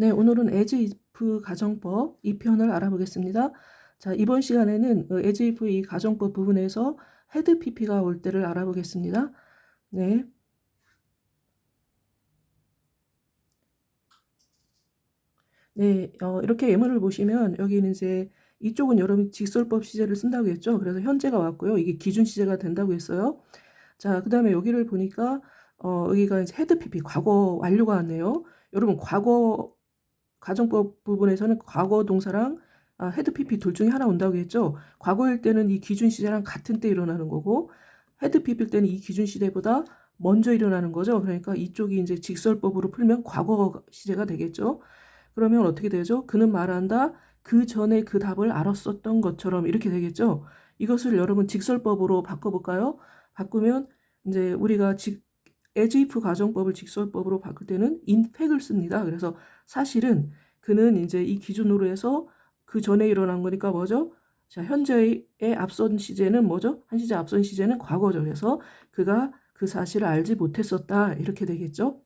네, 오늘은 as if 가정법 2편을 알아보겠습니다. 자, 이번 시간에는 어, as if 이 가정법 부분에서 head pp가 올 때를 알아보겠습니다. 네. 네, 어, 이렇게 예문을 보시면 여기는 이제 이쪽은 여러분 직설법 시제를 쓴다고 했죠. 그래서 현재가 왔고요. 이게 기준 시제가 된다고 했어요. 자, 그 다음에 여기를 보니까 어, 여기가 이제 헤드 PP 과거 완료가 왔네요. 여러분 과거 가정법 부분에서는 과거 동사랑 아, 헤드 PP 둘 중에 하나 온다고 했죠. 과거일 때는 이 기준 시제랑 같은 때 일어나는 거고 헤드 PP일 때는 이 기준 시제보다 먼저 일어나는 거죠. 그러니까 이쪽이 이제 직설법으로 풀면 과거 시제가 되겠죠. 그러면 어떻게 되죠? 그는 말한다. 그 전에 그 답을 알았었던 것처럼 이렇게 되겠죠. 이것을 여러분 직설법으로 바꿔볼까요? 바꾸면 이제 우리가 직 if 가정법을 직설법으로 바꿀 때는 fact을 씁니다. 그래서 사실은 그는 이제 이 기준으로 해서 그 전에 일어난 거니까 뭐죠? 자, 현재의 앞선 시제는 뭐죠? 한 시제 앞선 시제는 과거죠. 그래서 그가 그 사실을 알지 못했었다. 이렇게 되겠죠.